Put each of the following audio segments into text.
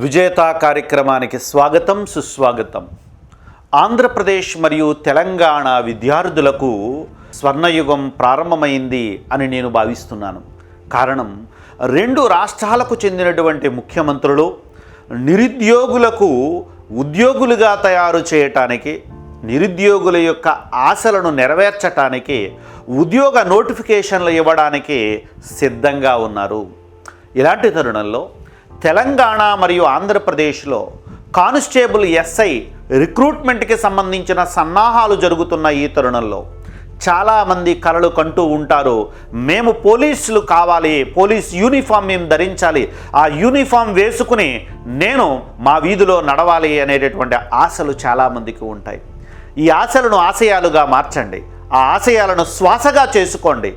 విజేత కార్యక్రమానికి స్వాగతం సుస్వాగతం. ఆంధ్రప్రదేశ్ మరియు తెలంగాణ విద్యార్థులకు స్వర్ణయుగం ప్రారంభమైంది అని నేను భావిస్తున్నాను. కారణం రెండు రాష్ట్రాలకు చెందినటువంటి ముఖ్యమంత్రులు నిరుద్యోగులకు ఉద్యోగులుగా తయారు చేయటానికి నిరుద్యోగుల యొక్క ఆశలను నెరవేర్చటానికి ఉద్యోగ నోటిఫికేషన్లు ఇవ్వడానికి సిద్ధంగా ఉన్నారు. ఇలాంటి తరుణంలో తెలంగాణ మరియు ఆంధ్రప్రదేశ్లో కానిస్టేబుల్ ఎస్ఐ రిక్రూట్మెంట్కి సంబంధించిన సన్నాహాలు జరుగుతున్న ఈ తరుణంలో చాలామంది కలలు కంటూ ఉంటారు. మేము పోలీసులు కావాలి పోలీస్ యూనిఫామ్ మేము ధరించాలి ఆ యూనిఫామ్ వేసుకుని నేను మా వీధిలో నడవాలి అనేటటువంటి ఆశలు చాలామందికి ఉంటాయి. ఈ ఆశలను ఆశయాలుగా మార్చండి. ఆ ఆశయాలను శ్వాసగా చేసుకోండి.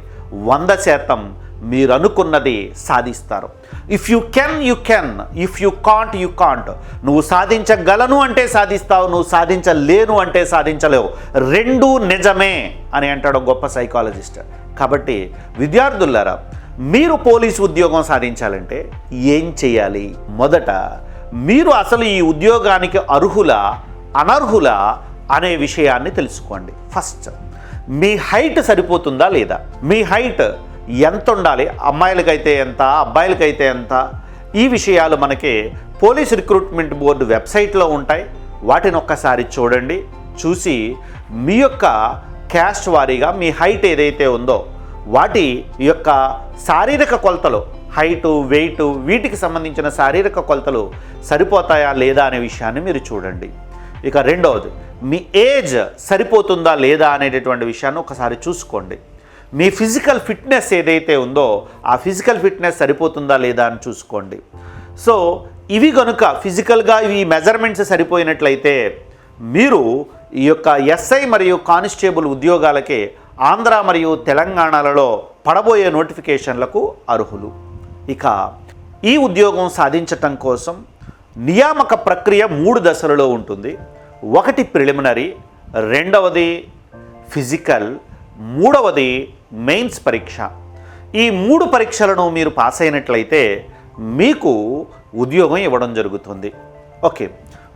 వంద శాతం మీరు అనుకున్నది సాధిస్తారు. If you can you can if you can't you can't నువ్వు సాధించగలను అంటే సాధిస్తావు నువ్వు సాధించలేను అంటే సాధించలేవు. రెండూ నిజమే అని అంటాడు గొప్ప సైకాలజిస్ట్ కాబట్టి విద్యార్థులారా మీరు పోలీసు ఉద్యోగం సాధించాలంటే ఏం చేయాలి? మొదట మీరు అసలు ఈ ఉద్యోగానికి అర్హులా అనర్హుల అనే విషయాన్ని తెలుసుకోండి. ఫస్ట్ మీ హైట్ సరిపోతుందా లేదా? మీ హైట్ ఎంత ఉండాలి? అమ్మాయిలకైతే ఎంత? అబ్బాయిలకైతే ఎంత? ఈ విషయాలు మనకి పోలీస్ రిక్రూట్మెంట్ బోర్డు వెబ్సైట్లో ఉంటాయి. వాటిని ఒక్కసారి చూడండి. చూసి మీ యొక్క క్యాస్ట్ వారీగా మీ హైట్ ఏదైతే ఉందో వాటి యొక్క శారీరక కొలతలు హైటు వెయిట్ వీటికి సంబంధించిన శారీరక కొలతలు సరిపోతాయా లేదా అనే విషయాన్ని మీరు చూడండి. ఇక రెండవది మీ ఏజ్ సరిపోతుందా లేదా అనేటటువంటి విషయాన్ని ఒకసారి చూసుకోండి. మీ ఫిజికల్ ఫిట్నెస్ ఏదైతే ఉందో ఆ ఫిజికల్ ఫిట్నెస్ సరిపోతుందా లేదా అని చూసుకోండి. సో ఇవి కనుక ఫిజికల్గా ఈ మెజర్మెంట్స్ సరిపోయినట్లయితే మీరు ఈ యొక్క ఎస్ఐ మరియు కానిస్టేబుల్ ఉద్యోగాలకి ఆంధ్ర మరియు తెలంగాణలలో పడబోయే నోటిఫికేషన్లకు అర్హులు. ఇక ఈ ఉద్యోగం సాధించటం కోసం నియామక ప్రక్రియ మూడు దశలలో ఉంటుంది. ఒకటి ప్రిలిమినరీ రెండవది ఫిజికల్ మూడవది మెయిన్స్ పరీక్ష. ఈ మూడు పరీక్షలను మీరు పాస్ అయినట్లయితే మీకు ఉద్యోగం ఇవ్వడం జరుగుతుంది. ఓకే.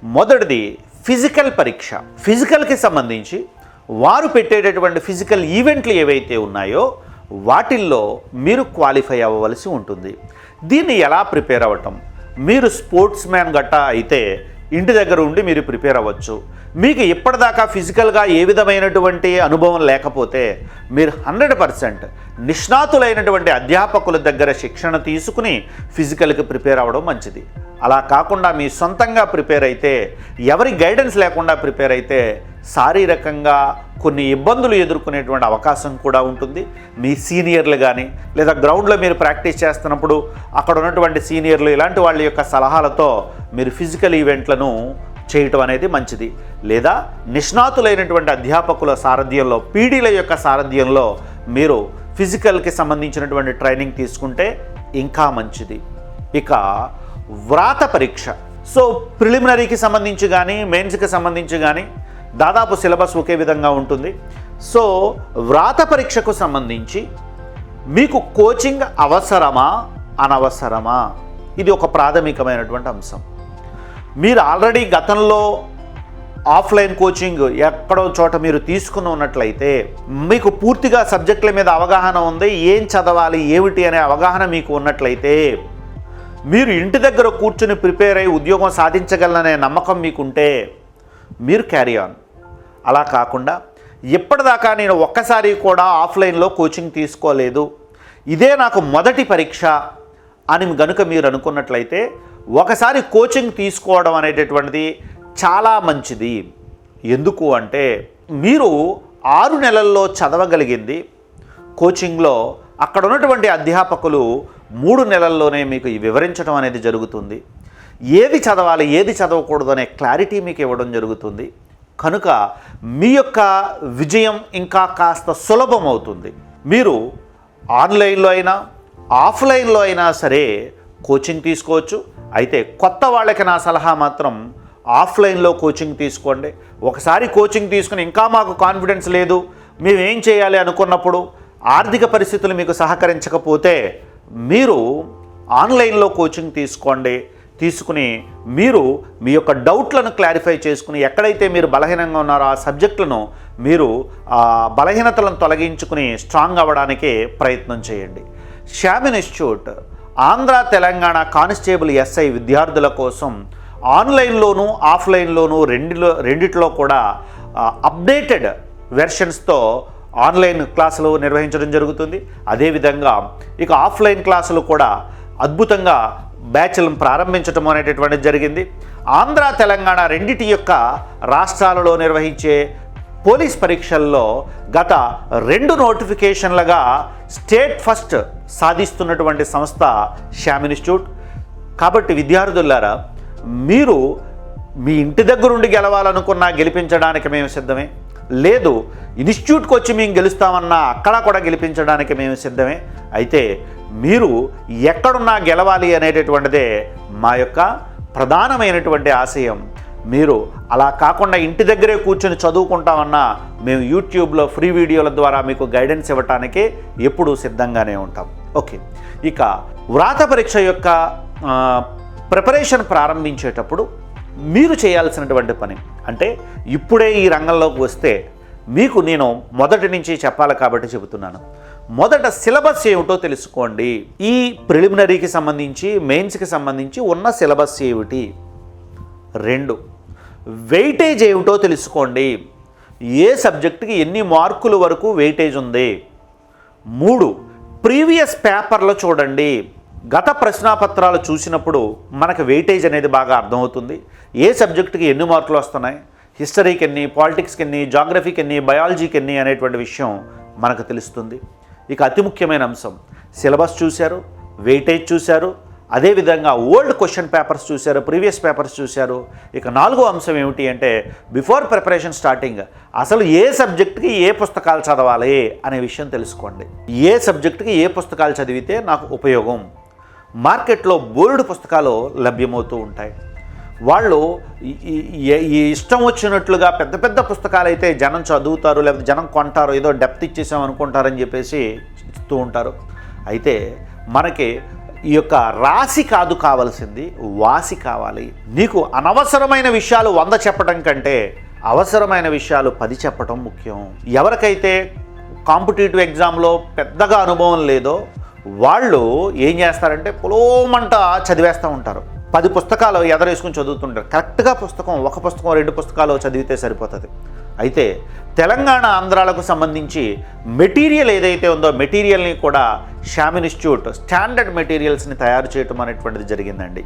మొదటిది ఫిజికల్ పరీక్ష. ఫిజికల్కి సంబంధించి వారు పెట్టేటటువంటి ఫిజికల్ ఈవెంట్లు ఏవైతే ఉన్నాయో వాటిల్లో మీరు క్వాలిఫై అవ్వవలసి ఉంటుంది. దీన్ని ఎలా ప్రిపేర్ అవ్వటం? మీరు స్పోర్ట్స్ మ్యాన్ గట్టా అయితే ఇంటి దగ్గర ఉండి మీరు ప్రిపేర్ అవ్వచ్చు. మీకు ఇప్పటిదాకా ఫిజికల్గా ఏ విధమైనటువంటి అనుభవం లేకపోతే మీరు హండ్రెడ్ పర్సెంట్ నిష్ణాతులైనటువంటి అధ్యాపకుల దగ్గర శిక్షణ తీసుకుని ఫిజికల్కి ప్రిపేర్ అవ్వడం మంచిది. అలా కాకుండా మీ సొంతంగా ప్రిపేర్ అయితే ఎవరి గైడెన్స్ లేకుండా ప్రిపేర్ అయితే శారీరకంగా కొన్ని ఇబ్బందులు ఎదుర్కొనేటువంటి అవకాశం కూడా ఉంటుంది. మీ సీనియర్లు కానీ లేదా గ్రౌండ్లో మీరు ప్రాక్టీస్ చేస్తున్నప్పుడు అక్కడ ఉన్నటువంటి సీనియర్లు ఇలాంటి వాళ్ళ యొక్క సలహాలతో మీరు ఫిజికల్ ఈవెంట్లను చేయటం అనేది మంచిది. లేదా నిష్ణాతులైనటువంటి అధ్యాపకుల సారథ్యంలో పీడీల యొక్క సారథ్యంలో మీరు ఫిజికల్కి సంబంధించినటువంటి ట్రైనింగ్ తీసుకుంటే ఇంకా మంచిది. ఇక వ్రాత పరీక్ష. సో ప్రిలిమినరీకి సంబంధించి కానీ మెయిన్స్కి సంబంధించి కానీ దాదాపు సిలబస్ ఒకే విధంగా ఉంటుంది. సో వ్రాత పరీక్షకు సంబంధించి మీకు కోచింగ్ అవసరమా అనవసరమా? ఇది ఒక ప్రాథమికమైనటువంటి అంశం. మీరు ఆల్రెడీ గతంలో ఆఫ్లైన్ కోచింగ్ ఎక్కడో చోట మీరు తీసుకుని ఉన్నట్లయితే మీకు పూర్తిగా సబ్జెక్టుల మీద అవగాహన ఉంది ఏం చదవాలి ఏమిటి అనే అవగాహన మీకు ఉన్నట్లయితే మీరు ఇంటి దగ్గర కూర్చుని ప్రిపేర్ అయ్యి ఉద్యోగం సాధించగలననే నమ్మకం మీకుంటే మీరు క్యారీ ఆన్ అలా కాకుండా ఇప్పటిదాకా నేను ఒక్కసారి కూడా ఆఫ్లైన్లో కోచింగ్ తీసుకోలేదు ఇదే నాకు మొదటి పరీక్ష అని గనుక మీరు అనుకున్నట్లయితే ఒకసారి కోచింగ్ తీసుకోవడం అనేటటువంటిది చాలా మంచిది. ఎందుకు అంటే మీరు ఆరు నెలల్లో చదవగలిగింది కోచింగ్లో అక్కడ ఉన్నటువంటి అధ్యాపకులు మూడు నెలల్లోనే మీకు వివరించడం అనేది జరుగుతుంది. ఏది చదవాలి ఏది చదవకూడదు అనే క్లారిటీ మీకు ఇవ్వడం జరుగుతుంది. కనుక మీ యొక్క విజయం ఇంకా కాస్త సులభం అవుతుంది. మీరు ఆన్లైన్లో అయినా ఆఫ్లైన్లో అయినా సరే కోచింగ్ తీసుకోవచ్చు. అయితే కొత్త వాళ్ళకి నా సలహా మాత్రం ఆఫ్లైన్లో కోచింగ్ తీసుకోండి. ఒకసారి కోచింగ్ తీసుకుని ఇంకా మాకు కాన్ఫిడెన్స్ లేదు మేమేం చేయాలి అనుకున్నప్పుడు ఆర్థిక పరిస్థితులు మీకు సహకరించకపోతే మీరు ఆన్లైన్లో కోచింగ్ తీసుకోండి. తీసుకుని మీరు మీ యొక్క డౌట్లను క్లారిఫై చేసుకుని ఎక్కడైతే మీరు బలహీనంగా ఉన్నారో ఆ సబ్జెక్టులను మీరు ఆ బలహీనతలను తొలగించుకుని స్ట్రాంగ్ అవ్వడానికే ప్రయత్నం చేయండి. Shyam institute Andhra Telangana constable SI విద్యార్థుల కోసం ఆన్లైన్లోనూ ఆఫ్లైన్లోనూ రెండిలో రెండిట్లో కూడా అప్డేటెడ్ వెర్షన్స్తో ఆన్లైన్ క్లాసులు నిర్వహించడం జరుగుతుంది. అదేవిధంగా ఇక ఆఫ్లైన్ క్లాసులు కూడా అద్భుతంగా బ్యాచ్లను ప్రారంభించటం అనేటటువంటిది జరిగింది. ఆంధ్ర తెలంగాణ రెండిటి యొక్క రాష్ట్రాలలో నిర్వహించే పోలీస్ పరీక్షల్లో గత రెండు నోటిఫికేషన్లుగా స్టేట్ ఫస్ట్ సాధిస్తున్నటువంటి సంస్థ శ్యామ్ ఇన్స్టిట్యూట్. కాబట్టి విద్యార్థులారా మీరు మీ ఇంటి దగ్గరుండి గెలవాలనుకున్నా గెలిపించడానికి మేము సిద్ధమే. లేదు ఇన్స్టిట్యూట్కి వచ్చి మేము గెలుస్తామన్నా అక్కడ కూడా గెలిపించడానికి మేము సిద్ధమే. అయితే మీరు ఎక్కడున్నా గెలవాలి అనేటటువంటిదే మా యొక్క ప్రధానమైనటువంటి ఆశయం. మీరు అలా కాకుండా ఇంటి దగ్గరే కూర్చొని చదువుకుంటామన్నా మేము యూట్యూబ్లో ఫ్రీ వీడియోల ద్వారా మీకు గైడెన్స్ ఇవ్వటానికి ఎప్పుడూ సిద్ధంగానే ఉంటాం. ఓకే. ఇక వ్రాత పరీక్ష యొక్క ప్రిపరేషన్ ప్రారంభించేటప్పుడు మీరు చేయాల్సినటువంటి పని అంటే ఇప్పుడే ఈ రంగంలోకి వస్తే మీకు నేను మొదటి నుంచి చెప్పాలి కాబట్టి చెబుతున్నాను. మొదట సిలబస్ ఏమిటో తెలుసుకోండి. ఈ ప్రిలిమినరీకి సంబంధించి మెయిన్స్కి సంబంధించి ఉన్న సిలబస్ ఏమిటి? రెండు. వెయిటేజ్ ఏమిటో తెలుసుకోండి. ఏ సబ్జెక్టుకి ఎన్ని మార్కుల వరకు వెయిటేజ్ ఉంది? మూడు. ప్రీవియస్ పేపర్లో చూడండి. గత ప్రశ్నాపత్రాలు చూసినప్పుడు మనకు వెయిటేజ్ అనేది బాగా అర్థమవుతుంది. ఏ సబ్జెక్టుకి ఎన్ని మార్కులు వస్తున్నాయి? హిస్టరీకి ఎన్ని పాలిటిక్స్కి ఎన్ని జాగ్రఫీకి ఎన్ని బయాలజీకి ఎన్ని అనేటువంటి విషయం మనకు తెలుస్తుంది. ఇక అతి ముఖ్యమైన అంశం. సిలబస్ చూశారు వెయిటేజ్ చూశారు అదేవిధంగా ఓల్డ్ క్వశ్చన్ పేపర్స్ చూశారు ప్రీవియస్ పేపర్స్ చూశారు. ఇక నాలుగో అంశం ఏమిటి అంటే బిఫోర్ ప్రిపరేషన్ స్టార్టింగ్ అసలు ఏ సబ్జెక్ట్కి ఏ పుస్తకాలు చదవాలి అనే విషయం తెలుసుకోండి. ఏ సబ్జెక్ట్కి ఏ పుస్తకాలు చదివితే నాకు ఉపయోగం? మార్కెట్లో బోర్డు పుస్తకాలు లభ్యమవుతూ ఉంటాయి. వాళ్ళు ఈ- ఇష్టం వచ్చినట్లుగా పెద్ద పెద్ద పుస్తకాలు అయితే జనం చదువుతారు లేకపోతే జనం కొంటారు ఏదో డెప్త్ ఇచ్చేసాం అనుకుంటారని చెప్పేసి ఇస్తూ ఉంటారు. అయితే మనకి ఈ యొక్క రాశి కాదు కావాల్సింది వాసి కావాలి. నీకు అనవసరమైన విషయాలు వంద చెప్పడం కంటే అవసరమైన విషయాలు పది చెప్పడం ముఖ్యం. ఎవరికైతే కాంపిటేటివ్ ఎగ్జామ్లో పెద్దగా అనుభవం లేదో వాళ్ళు ఏం చేస్తారంటే పొలోమంట చదివేస్తూ ఉంటారు. పది పుస్తకాలు ఎదరేసుకుని చదువుతుంటారు. కరెక్ట్గా పుస్తకం ఒక పుస్తకం రెండు పుస్తకాలు చదివితే సరిపోతుంది. అయితే తెలంగాణ ఆంధ్రాలకు సంబంధించి మెటీరియల్ ఏదైతే ఉందో మెటీరియల్ని కూడా శ్యామ్ ఇన్స్టిట్యూట్ స్టాండర్డ్ మెటీరియల్స్ని తయారు చేయటం అనేటువంటిది జరిగిందండి.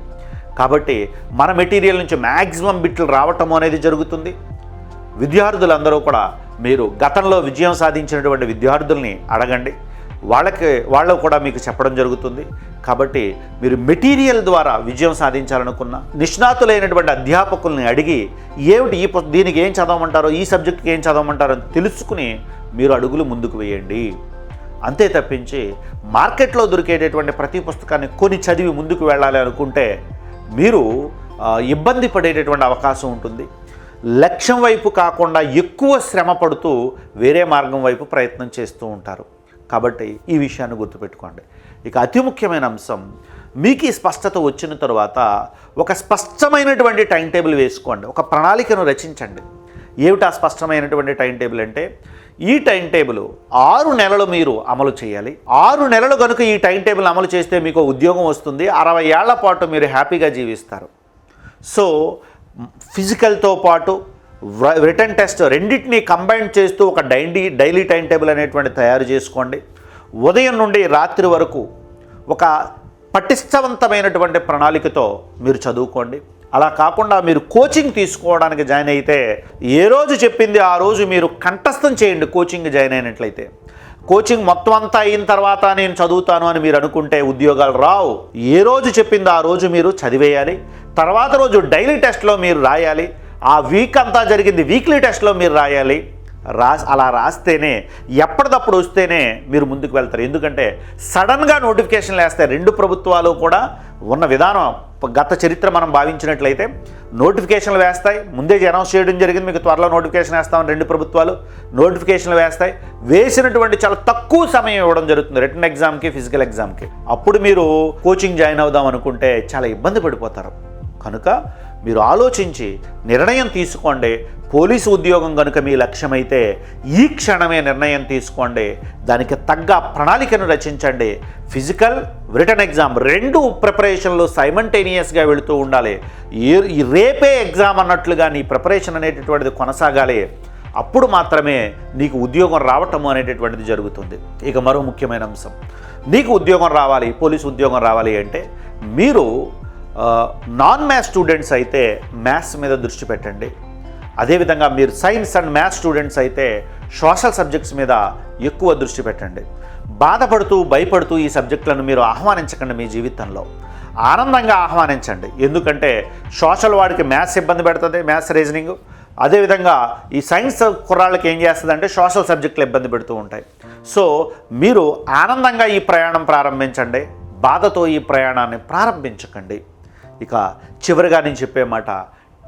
కాబట్టి మన మెటీరియల్ నుంచి మ్యాక్సిమం బిట్లు రావటం అనేది జరుగుతుంది. విద్యార్థులందరూ కూడా మీరు గతంలో విజయం సాధించినటువంటి విద్యార్థుల్ని అడగండి. వాళ్ళకి వాళ్ళు కూడా మీకు చెప్పడం జరుగుతుంది. కాబట్టి మీరు మెటీరియల్ ద్వారా విజయం సాధించాలనుకున్న నిష్ణాతులైనటువంటి అధ్యాపకుల్ని అడిగి ఏమిటి ఈ దీనికి ఏం చదవమంటారో ఈ సబ్జెక్ట్కి ఏం చదవమంటారో అని తెలుసుకుని మీరు అడుగులు ముందుకు వేయండి. అంతే తప్పించి మార్కెట్లో దొరికేటటువంటి ప్రతి పుస్తకాన్ని కొని చదివి ముందుకు వెళ్ళాలి అనుకుంటే మీరు ఇబ్బంది పడేటటువంటి అవకాశం ఉంటుంది. లక్ష్యం వైపు కాకుండా ఎక్కువ శ్రమ పడుతూ వేరే మార్గం వైపు ప్రయత్నం చేస్తూ ఉంటారు. కాబట్టి ఈ విషయాన్ని గుర్తుపెట్టుకోండి. ఇక అతి ముఖ్యమైన అంశం మీకు ఈ స్పష్టత వచ్చిన తర్వాత ఒక స్పష్టమైనటువంటి టైం టేబుల్ వేసుకోండి. ఒక ప్రణాళికను రచించండి. ఏమిటి ఆ స్పష్టమైనటువంటి టైం టేబుల్ అంటే ఈ టైం టేబుల్ ఆరు నెలలు మీరు అమలు చేయాలి. ఆరు నెలలు కనుక ఈ టైం టేబుల్ అమలు చేస్తే మీకు ఉద్యోగం వస్తుంది. అరవై ఏళ్ళ పాటు మీరు హ్యాపీగా జీవిస్తారు. సో ఫిజికల్తో పాటు రిటర్న్ టెస్ట్ రెండింటినీ కంబైన్ చేస్తూ ఒక డైలీ డైలీ టైం టేబుల్ అనేటువంటి తయారు చేసుకోండి. ఉదయం నుండి రాత్రి వరకు ఒక పటిష్టవంతమైనటువంటి ప్రణాళికతో మీరు చదువుకోండి. అలా కాకుండా మీరు కోచింగ్ తీసుకోవడానికి జాయిన్ అయితే ఏ రోజు చెప్పింది ఆ రోజు మీరు కంఠస్థం చేయండి కోచింగ్ జాయిన్ అయినట్లయితే. కోచింగ్ మొత్తం అంతా అయిన తర్వాత నేను చదువుతాను అని మీరు అనుకుంటే ఉద్యోగాలు రావు. ఏ రోజు చెప్పిందో ఆ రోజు మీరు చదివేయాలి. తర్వాత రోజు డైలీ టెస్ట్లో మీరు రాయాలి. ఆ వీక్ అంతా జరిగింది. వీక్లీ టెస్ట్లో మీరు రాయాలి. రా అలా రాస్తేనే ఎప్పటికప్పుడు వస్తేనే మీరు ముందుకు వెళ్తారు. ఎందుకంటే సడన్గా నోటిఫికేషన్లు వేస్తే రెండు ప్రభుత్వాలు కూడా ఉన్న విధానం గత చరిత్ర మనం భావించినట్లయితే నోటిఫికేషన్లు వేస్తాయి. ముందే అనౌన్స్ చేయడం జరిగింది. మీకు త్వరలో నోటిఫికేషన్ వేస్తామని రెండు ప్రభుత్వాలు నోటిఫికేషన్లు వేస్తాయి. వేసినటువంటి చాలా తక్కువ సమయం ఇవ్వడం జరుగుతుంది. రిటర్న్ ఎగ్జామ్కి ఫిజికల్ ఎగ్జామ్కి అప్పుడు మీరు కోచింగ్ జాయిన్ అవుదాం అనుకుంటే చాలా ఇబ్బంది పడిపోతారు. కనుక మీరు ఆలోచించి నిర్ణయం తీసుకోండి. పోలీసు ఉద్యోగం కనుక మీ లక్ష్యమైతే ఈ క్షణమే నిర్ణయం తీసుకోండి. దానికి తగ్గ ప్రణాళికను రచించండి. ఫిజికల్ రిటర్న్ ఎగ్జామ్ రెండు ప్రిపరేషన్లు సైమంటేనియస్గా వెళుతూ ఉండాలి. ఈ రేపే ఎగ్జామ్ అన్నట్లుగా నీ ప్రిపరేషన్ అనేటటువంటిది కొనసాగాలి. అప్పుడు మాత్రమే నీకు ఉద్యోగం రావటము అనేటటువంటిది జరుగుతుంది. ఇక మరో ముఖ్యమైన అంశం. నీకు ఉద్యోగం రావాలి పోలీసు ఉద్యోగం రావాలి అంటే మీరు నాన్ మ్యాథ్స్ స్టూడెంట్స్ అయితే మ్యాథ్స్ మీద దృష్టి పెట్టండి. అదేవిధంగా మీరు సైన్స్ అండ్ మ్యాథ్స్ స్టూడెంట్స్ అయితే సోషల్ సబ్జెక్ట్స్ మీద ఎక్కువ దృష్టి పెట్టండి. బాధపడుతూ భయపడుతూ ఈ సబ్జెక్టులను మీరు ఆహ్వానించకండి మీ జీవితంలో. ఆనందంగా ఆహ్వానించండి. ఎందుకంటే సోషల్ వాడికి మ్యాథ్స్ ఇబ్బంది పెడుతుంది మ్యాథ్స్ రీజనింగ్ అదేవిధంగా ఈ సైన్స్ కుర్రాళ్ళకి ఏం చేస్తుంది అంటే సోషల్ సబ్జెక్టులు ఇబ్బంది పెడుతూ ఉంటాయి. సో మీరు ఆనందంగా ఈ ప్రయాణం ప్రారంభించండి. బాధతో ఈ ప్రయాణాన్ని ప్రారంభించకండి. ఇక చివరిగా నేను చెప్పే మాట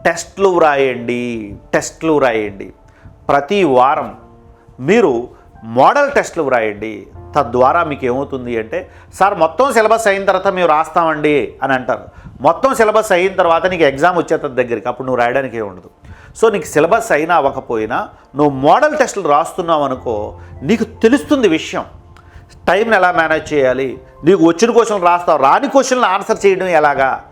టెస్ట్లు వ్రాయండి టెస్ట్లు వ్రాయండి. ప్రతి వారం మీరు మోడల్ టెస్ట్లు వ్రాయండి. తద్వారా మీకు ఏమవుతుంది అంటే సార్ మొత్తం సిలబస్ అయిన తర్వాత మేము రాస్తామండి అని అంటారు. మొత్తం సిలబస్ అయిన తర్వాత నీకు ఎగ్జామ్ వచ్చేస్తుంది దగ్గరికి అప్పుడు నువ్వు రాయడానికి ఉండదు. సో నీకు సిలబస్ అయినా అవ్వకపోయినా నువ్వు మోడల్ టెస్టులు రాస్తున్నావు అనుకో నీకు తెలుస్తుంది విషయం. టైంని ఎలా మేనేజ్ చేయాలి? నీకు వచ్చిన క్వశ్చన్లు రాస్తావు రాని క్వశ్చన్లు ఆన్సర్ చేయడం ఎలాగా?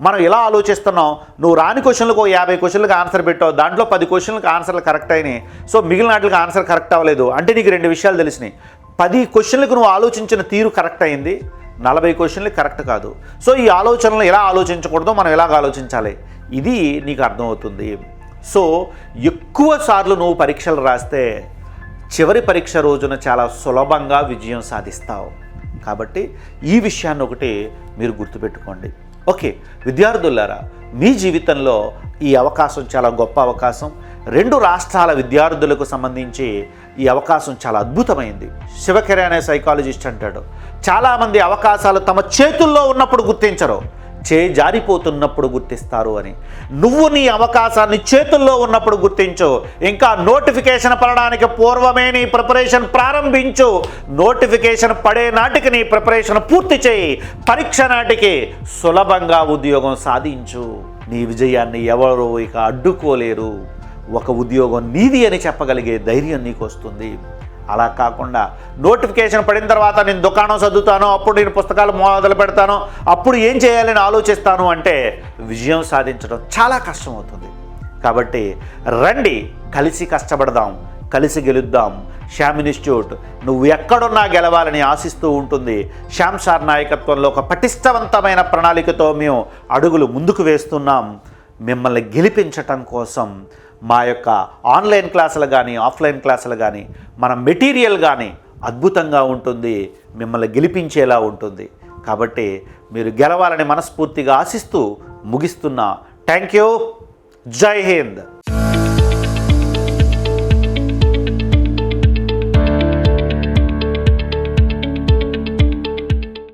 మనం ఇలా ఆలోచిస్తున్నాం నువ్వు రాని క్వశ్చన్లకు యాభై క్వశ్చన్లకు ఆన్సర్ పెట్టావు దాంట్లో పది క్వశ్చన్లకు ఆన్సర్లు కరెక్ట్ అయినాయి. సో మిగిలిన వాటికి ఆన్సర్ కరెక్ట్ అవ్వలేదు. అంటే నీకు రెండు విషయాలు తెలిసినాయి. పది క్వశ్చన్లకు నువ్వు ఆలోచించిన తీరు కరెక్ట్ అయింది నలభై క్వశ్చన్లు కరెక్ట్ కాదు. సో ఈ ఆలోచనలు ఎలా ఆలోచించకూడదో మనం ఎలాగ ఆలోచించాలి? ఇది నీకు అర్థమవుతుంది. సో ఎక్కువ సార్లు నువ్వు పరీక్షలు రాస్తే చివరి పరీక్ష రోజున చాలా సులభంగా విజయం సాధిస్తావు. కాబట్టి ఈ విషయాన్ని ఒకటి మీరు గుర్తుపెట్టుకోండి. ఓకే విద్యార్థులారా మీ జీవితంలో ఈ అవకాశం చాలా గొప్ప అవకాశం. రెండు రాష్ట్రాల విద్యార్థులకు సంబంధించి ఈ అవకాశం చాలా అద్భుతమైంది. శివకెర అనే సైకాలజిస్ట్ అంటాడు. చాలామంది అవకాశాలు తమ చేతుల్లో ఉన్నప్పుడు గుర్తించరు. చే జారిపోతున్నప్పుడు గుర్తిస్తారు అని. నువ్వు నీ అవకాశాన్ని చేతుల్లో ఉన్నప్పుడు గుర్తించు. ఇంకా నోటిఫికేషన్ పడడానికి పూర్వమే నీ ప్రిపరేషన్ ప్రారంభించు. నోటిఫికేషన్ పడే నాటికి నీ ప్రిపరేషన్ పూర్తి చేయి. పరీక్ష నాటికి సులభంగా ఉద్యోగం సాధించు. నీ విజయాన్ని ఎవరు ఇక అడ్డుకోలేరు. ఒక ఉద్యోగం నీది అని చెప్పగలిగే ధైర్యం నీకు వస్తుంది అలా కాకుండా నోటిఫికేషన్ పడిన తర్వాత నేను దుకాణం చదువుతాను అప్పుడు నేను పుస్తకాలు మొదలు పెడతాను అప్పుడు ఏం చేయాలని ఆలోచిస్తాను అంటే విజయం సాధించడం చాలా కష్టమవుతుంది. కాబట్టి రండి కలిసి కష్టపడదాం కలిసి గెలుద్దాం. శ్యామ్ ఇన్స్టిట్యూట్ నువ్వు ఎక్కడున్నా గెలవాలని ఆశిస్తూ ఉంటుంది. శ్యామ్ సార్ నాయకత్వంలో ఒక పటిష్టవంతమైన ప్రణాళికతో మేము అడుగులు ముందుకు వేస్తున్నాం. మిమ్మల్ని గెలిపించటం కోసం మా యొక్క ఆన్లైన్ క్లాసులు కానీ ఆఫ్లైన్ క్లాసులు కానీ మన మెటీరియల్ కానీ అద్భుతంగా ఉంటుంది మిమ్మల్ని గెలిపించేలా ఉంటుంది. కాబట్టి మీరు గెలవాలని మనస్ఫూర్తిగా ఆశిస్తూ ముగిస్తున్నా. Thank you. జై హింద్.